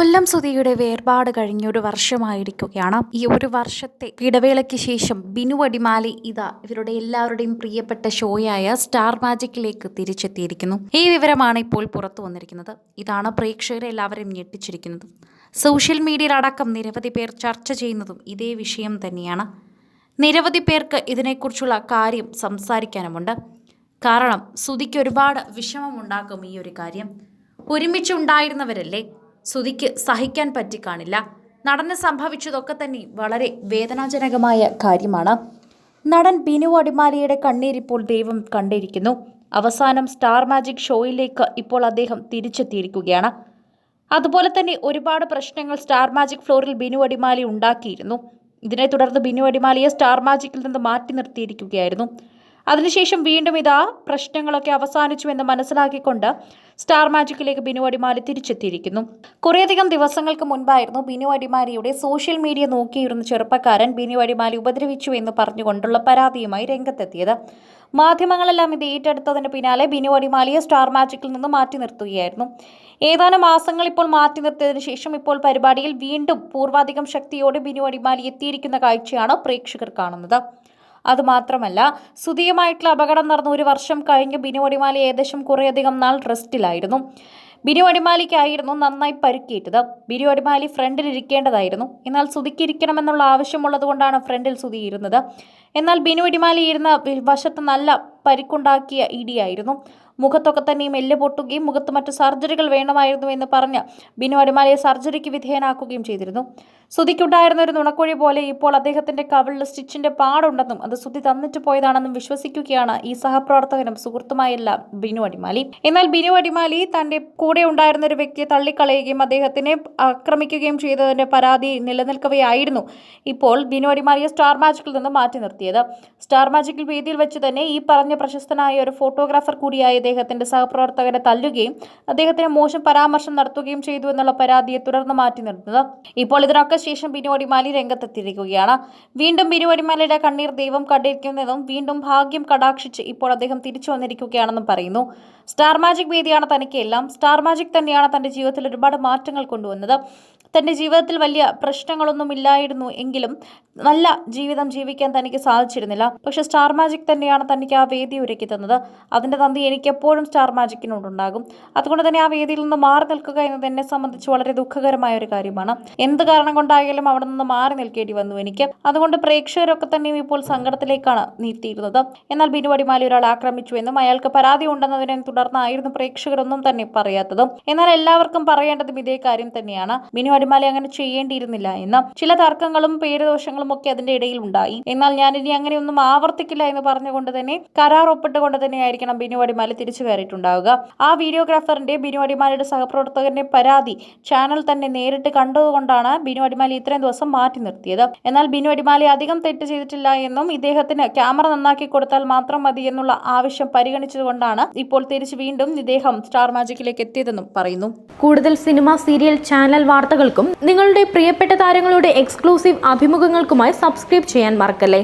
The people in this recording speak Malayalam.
കൊല്ലം സുധിയുടെ വേർപാട് കഴിഞ്ഞൊരു വർഷമായിരിക്കുകയാണ്. ഈ ഒരു വർഷത്തെ ഇടവേളയ്ക്ക് ശേഷം ബിനു അടിമാലി ഇതാ ഇവരുടെ എല്ലാവരുടെയും പ്രിയപ്പെട്ട ഷോയായ സ്റ്റാർ മാജിക്കിലേക്ക് തിരിച്ചെത്തിയിരിക്കുന്നു. ഈ വിവരമാണ് ഇപ്പോൾ പുറത്തു വന്നിരിക്കുന്നത്. ഇതാണ് പ്രേക്ഷകരെ എല്ലാവരെയും ഞെട്ടിച്ചിരിക്കുന്നത്. സോഷ്യൽ മീഡിയയിലടക്കം നിരവധി പേർ ചർച്ച ചെയ്യുന്നതും ഇതേ വിഷയം തന്നെയാണ്. നിരവധി പേർക്ക് ഇതിനെക്കുറിച്ചുള്ള കാര്യം സംസാരിക്കാനുമുണ്ട്. കാരണം സുധിക്ക് ഒരുപാട് വിഷമമുണ്ടാക്കും ഈ ഒരു കാര്യം. ഒരുമിച്ചുണ്ടായിരുന്നവരല്ലേ? സുധിക്ക് സഹിക്കാൻ പറ്റിക്കാണില്ല. നടന് സംഭവിച്ചതൊക്കെ തന്നെ വളരെ വേദനാജനകമായ കാര്യമാണ്. നടൻ ബിനു അടിമാലിയുടെ കണ്ണീരിപ്പോൾ ദൈവം കണ്ടിരിക്കുന്നു. അവസാനം സ്റ്റാർ മാജിക് ഷോയിലേക്ക് ഇപ്പോൾ അദ്ദേഹം തിരിച്ചെത്തിയിരിക്കുകയാണ്. അതുപോലെ തന്നെ ഒരുപാട് പ്രശ്നങ്ങൾ സ്റ്റാർ മാജിക് ഫ്ലോറിൽ ബിനു അടിമാലി ഉണ്ടാക്കിയിരുന്നു. ഇതിനെ തുടർന്ന് ബിനു അടിമാലിയെ സ്റ്റാർ മാജിക്കിൽ നിന്ന് മാറ്റി നിർത്തിയിരിക്കുകയായിരുന്നു. അതിനുശേഷം വീണ്ടും ഇതാ പ്രശ്നങ്ങളൊക്കെ അവസാനിച്ചു എന്ന് മനസ്സിലാക്കിക്കൊണ്ട് സ്റ്റാർ മാജിക്കിലേക്ക് ബിനു അടിമാലി തിരിച്ചെത്തിയിരിക്കുന്നു. കുറേയധികം ദിവസങ്ങൾക്ക് മുൻപായിരുന്നു ബിനു അടിമാലിയുടെ സോഷ്യൽ മീഡിയ നോക്കിയിരുന്ന ചെറുപ്പക്കാരൻ ബിനു അടിമാലി ഉപദ്രവിച്ചു എന്ന് പറഞ്ഞുകൊണ്ടുള്ള പരാതിയുമായി രംഗത്തെത്തിയത്. മാധ്യമങ്ങളെല്ലാം ഇത് ഏറ്റെടുത്തതിന് പിന്നാലെ ബിനു അടിമാലിയെ സ്റ്റാർ മാജിക്കിൽ നിന്ന് മാറ്റി നിർത്തുകയായിരുന്നു. ഏതാനും മാസങ്ങൾ ഇപ്പോൾ മാറ്റി നിർത്തിയതിന് ശേഷം ഇപ്പോൾ പരിപാടിയിൽ വീണ്ടും പൂർവാധികം ശക്തിയോടെ ബിനു അടിമാലി എത്തിയിരിക്കുന്ന കാഴ്ചയാണ് പ്രേക്ഷകർ കാണുന്നത്. അതുമാത്രമല്ല സുതീയമായിട്ടുള്ള അപകടം നടന്ന ഒരു വർഷം കഴിഞ്ഞ് ബിനു അടിമാലി ഏകദേശം കുറേയധികം നാൾ റെസ്റ്റിലായിരുന്നു. ബിനു അടിമാലിക്കായിരുന്നു നന്നായി പരുക്കിയിട്ടത് ബിനു അടിമാലി ഫ്രണ്ടിൽ ഇരിക്കേണ്ടതായിരുന്നു. എന്നാൽ സുതിക്ക് ഇരിക്കണമെന്നുള്ള ആവശ്യമുള്ളത് കൊണ്ടാണ് ഫ്രണ്ടിൽ സുതി ഇരുന്നത്. എന്നാൽ ബിനു അടിമാലി ഇരുന്ന വശത്ത് നല്ല പരിക്കുണ്ടാക്കിയ ഇടിയായിരുന്നു. മുഖത്തൊക്കെ തന്നെയും എല്ല് പൊട്ടുകയും മുഖത്ത് മറ്റു സർജറികൾ വേണമായിരുന്നു എന്ന് പറഞ്ഞ് ബിനു അടിമാലിയെ സർജറിക്ക് വിധേയനാക്കുകയും ചെയ്തിരുന്നു. സുതിക്കുണ്ടായിരുന്ന ഒരു നുണക്കുഴി പോലെ ഇപ്പോൾ അദ്ദേഹത്തിന്റെ കവിളിൽ സ്റ്റിച്ചിന്റെ പാടുണ്ടെന്നും അത് സുതി തന്നിട്ട് പോയതാണെന്നും വിശ്വസിക്കുകയാണ് ഈ സഹപ്രവർത്തകനും സുഹൃത്തുമായല്ല ബിനു അടിമാലി. എന്നാൽ ബിനു അടിമാലി തന്റെ കൂടെ ഉണ്ടായിരുന്ന ഒരു വ്യക്തിയെ തള്ളിക്കളയുകയും അദ്ദേഹത്തിനെ ആക്രമിക്കുകയും ചെയ്തതിന്റെ പരാതി നിലനിൽക്കവെയായിരുന്നു ഇപ്പോൾ ബിനു അടിമാലിയെ സ്റ്റാർ മാജിക്കിൽ നിന്ന് മാറ്റി നിർത്തിയത്. സ്റ്റാർ മാജിക്കിൽ വേദിയിൽ വെച്ച് തന്നെ ഈ പറഞ്ഞ പ്രശസ്തനായ ഒരു ഫോട്ടോഗ്രാഫർ കൂടിയായ അദ്ദേഹത്തിന്റെ സഹപ്രവർത്തകരെ തല്ലുകയും അദ്ദേഹത്തിന് മോശം പരാമർശം നടത്തുകയും ചെയ്തു എന്നുള്ള പരാതിയെ തുടർന്ന് മാറ്റി നിർത്തുന്നത്. ഇപ്പോൾ ഇതിനൊക്കെ ശേഷം ബിനുവടിമാലി രംഗത്തെത്തിയിരിക്കുകയാണ്. വീണ്ടും ബിനുവടിമാലയുടെ കണ്ണീർ ദൈവം കണ്ടിരിക്കുന്നതും വീണ്ടും ഭാഗ്യം കടാക്ഷിച്ച് ഇപ്പോൾ അദ്ദേഹം തിരിച്ചു വന്നിരിക്കുകയാണെന്നും പറയുന്നു. സ്റ്റാർ മാജിക് വേദിയാണ് തനിക്ക് എല്ലാം. സ്റ്റാർ മാജിക് തന്നെയാണ് തന്റെ ജീവിതത്തിൽ ഒരുപാട് മാറ്റങ്ങൾ കൊണ്ടുവന്നത്. തന്റെ ജീവിതത്തിൽ വലിയ പ്രശ്നങ്ങളൊന്നും ഇല്ലായിരുന്നു എങ്കിലും നല്ല ജീവിതം ജീവിക്കാൻ തനിക്ക് സാധിച്ചിരുന്നില്ല. പക്ഷെ സ്റ്റാർ മാജിക് തന്നെയാണ് തനിക്ക് ആ വേദി ഒരുക്കി തന്നത്. അതിന്റെ തന്തി എനിക്ക് എപ്പോഴും സ്റ്റാർ മാജിക്കിനോടുണ്ടാകും. അതുകൊണ്ട് തന്നെ ആ വേദിയിൽ നിന്ന് മാറി നിൽക്കുക എന്നത് എന്നെ സംബന്ധിച്ച് വളരെ ദുഃഖകരമായ ഒരു കാര്യമാണ്. എന്ത് കാരണം കൊണ്ടായാലും അവിടെ നിന്ന് മാറി നിൽക്കേണ്ടി വന്നു എനിക്ക്. അതുകൊണ്ട് പ്രേക്ഷകരൊക്കെ തന്നെയും ഇപ്പോൾ സങ്കടത്തിലേക്കാണ് നീത്തിയിരുന്നത് എന്നാൽ ബിനു അടിമാലി ഒരാൾ ആക്രമിച്ചു എന്നും അയാൾക്ക് പരാതി ഉണ്ടെന്നതിനെ തുടർന്നായിരുന്നു പ്രേക്ഷകരൊന്നും തന്നെ പറയാത്തതും. എന്നാൽ എല്ലാവർക്കും പറയേണ്ടതും ഇതേ കാര്യം തന്നെയാണ്. ബിനു അടിമാലി അങ്ങനെ ചെയ്യേണ്ടിയിരുന്നില്ല എന്ന്. ചില തർക്കങ്ങളും പേരുദോഷങ്ങളും ഒക്കെ അതിന്റെ ഇടയിൽ ഉണ്ടായി. എന്നാൽ ഞാൻ ഇനി അങ്ങനെയൊന്നും ആവർത്തിക്കില്ല എന്ന് പറഞ്ഞുകൊണ്ട് തന്നെ കരാർ ഒപ്പിട്ടുകൊണ്ട് തന്നെയായിരിക്കണം ബിനു അടിമാലി തിരിച്ചു കയറിയിട്ടുണ്ടാവുക. ആ വീഡിയോഗ്രാഫറിന്റെ ബിനു അടിമാലിയുടെ സഹപ്രവർത്തകന്റെ പരാതി ചാനൽ തന്നെ നേരിട്ട് കണ്ടതുകൊണ്ടാണ് ബിനു അടിമാലി ഇത്രയും ദിവസം മാറ്റി നിർത്തിയത്. എന്നാൽ ബിനു അടിമാലി അധികം തെറ്റ് ചെയ്തിട്ടില്ല എന്നും ഇദ്ദേഹത്തിന് ക്യാമറ നന്നാക്കി കൊടുത്താൽ മാത്രം മതി എന്നുള്ള ആവശ്യം പരിഗണിച്ചതുകൊണ്ടാണ് ഇപ്പോൾ തിരിച്ചു വീണ്ടും ഇദ്ദേഹം സ്റ്റാർ മാജിക്കിലേക്ക് എത്തിയതെന്നും പറയുന്നു. കൂടുതൽ സിനിമ സീരിയൽ ചാനൽ വാർത്തകൾക്കും നിങ്ങളുടെ പ്രിയപ്പെട്ട താരങ്ങളുടെ എക്സ്ക്ലൂസീവ് അഭിമുഖങ്ങൾക്കുമായി സബ്സ്ക്രൈബ് ചെയ്യാൻ മറക്കല്ലേ?